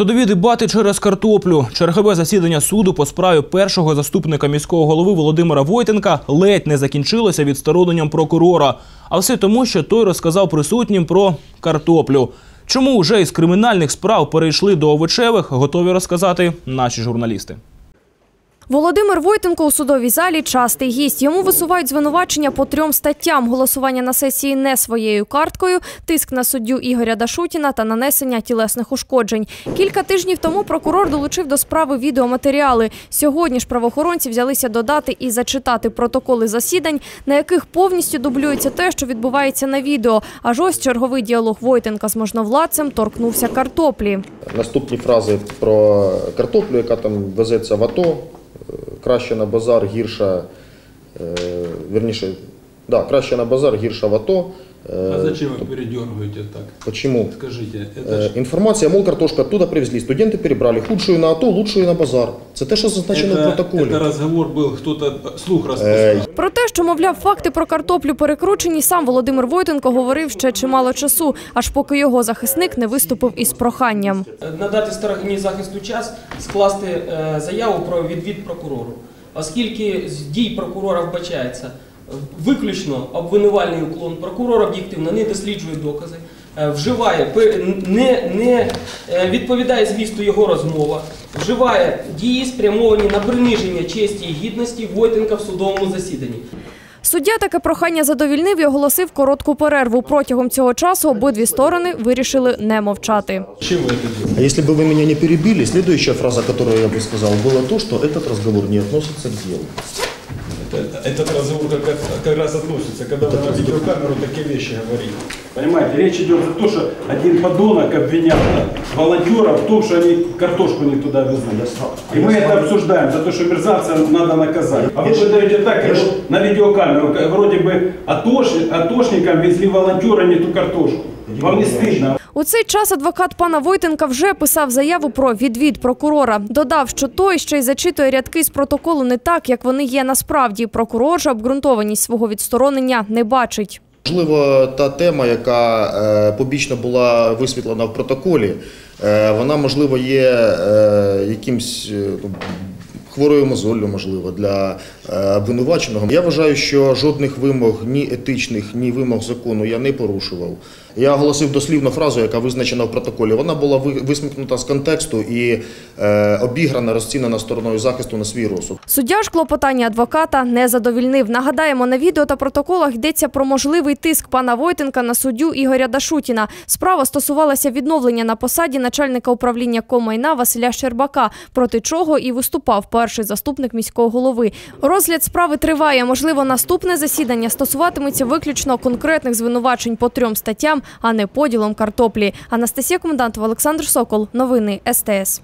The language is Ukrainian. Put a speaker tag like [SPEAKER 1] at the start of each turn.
[SPEAKER 1] Судові дебати через картоплю. Чергове засідання суду по справі першого заступника міського голови Володимира Войтенка ледь не закінчилося відстороненням прокурора. А все тому, що той розказав присутнім про картоплю. Чому вже із кримінальних справ перейшли до овочевих, готові розказати наші журналісти.
[SPEAKER 2] Володимир Войтенко у судовій залі частий гість. Йому висувають звинувачення по трьом статтям: голосування на сесії не своєю карткою, тиск на суддю Ігоря Дашутіна та нанесення тілесних ушкоджень. Кілька тижнів тому прокурор долучив до справи відеоматеріали. Сьогодні ж правоохоронці взялися додати і зачитати протоколи засідань, на яких повністю дублюється те, що відбувається на відео. Аж ось черговий діалог Войтенка з можновладцем торкнувся картоплі.
[SPEAKER 3] Наступні фрази про картоплю, яка там везеться в АТО, краще на базар, гірша, е, вірніше, да, краще на базар, гірша в АТО. Е,
[SPEAKER 4] А зачем вы передергиваете так?
[SPEAKER 3] Почему?
[SPEAKER 4] Скажите, это
[SPEAKER 3] Информация, мол, картошка оттуда привезли, Студенты перебрали, худшую на АТО, лучшую на базар. Це те, що зазначено в
[SPEAKER 4] это,
[SPEAKER 3] протоколі.
[SPEAKER 4] это разговор был, кто-то слух
[SPEAKER 3] Е,
[SPEAKER 4] распускал.
[SPEAKER 2] Про те, що, мовляв, факти про картоплю перекручені, сам Володимир Войтенко говорив ще чимало часу, аж поки його захисник не виступив із проханням.
[SPEAKER 5] надати стороні захисту час скласти е, заяву про відвід прокурору, оскільки з дій прокурора вбачається е, виключно обвинувальний уклон. Прокурор об'єктивно не досліджує докази, е, вживає пе- не, не е, відповідає звісту його розмова, вживає дії, спрямовані на приниження честі і гідності Войтенка в судовому засіданні.
[SPEAKER 2] Суддя таке прохання задовільнив і оголосив коротку перерву. Протягом цього часу обидві сторони вирішили не мовчати.
[SPEAKER 4] Чем вы это делаете?
[SPEAKER 3] А если бы вы меня не перебили, следующая фраза, которую я бы сказал, было то, что этот разговор не относится к делу.
[SPEAKER 4] Это- Этот разговор как, раз- как раз относится, когда вы на видеокамеру такие вещи говорите.
[SPEAKER 6] Понимаете, речь идет за то, что один подонок обвинял волонтеров в том, что они картошку не туда везли. И мы это обсуждаем, за то, что мерзавца надо наказать. А вы выдаете так, как вот на видеокамеру, как вроде бы атош- атошникам везли волонтеры не ту картошку. Вам не стыдно?
[SPEAKER 2] У цей час адвокат пана Войтенка вже писав заяву про відвід прокурора. Додав, що той ще й зачитує рядки з протоколу не так, як вони є насправді. Прокурор же обґрунтованість свого відсторонення не бачить.
[SPEAKER 3] Можливо, та тема, яка е, побічно була висвітлена в протоколі, е, вона, можливо, є е, якимсь ну, хворою мозоллю, можливо, для обвинуваченого. Я вважаю, що жодних вимог ні етичних, ні вимог закону я не порушував. Я оголосив дослівну фразу, яка визначена в протоколі. Вона була ви- висмикнута з контексту і е, обіграна, розцінена стороною захисту на свій розсуд.
[SPEAKER 2] Суддя ж клопотання адвоката не задовільнив. Нагадаємо, на відео та протоколах йдеться про можливий тиск пана Войтенка на суддю Ігоря Дашутіна. Справа стосувалася відновлення на посаді начальника управління комайна Василя Щербака, проти чого і виступав перший заступник міського голови. Розгляд справи триває. Можливо, наступне засідання стосуватиметься виключно конкретних звинувачень по трьом статтям, а не поділом картоплі. Анастасія Комендантова, Олександр Сокол. Новини СТС.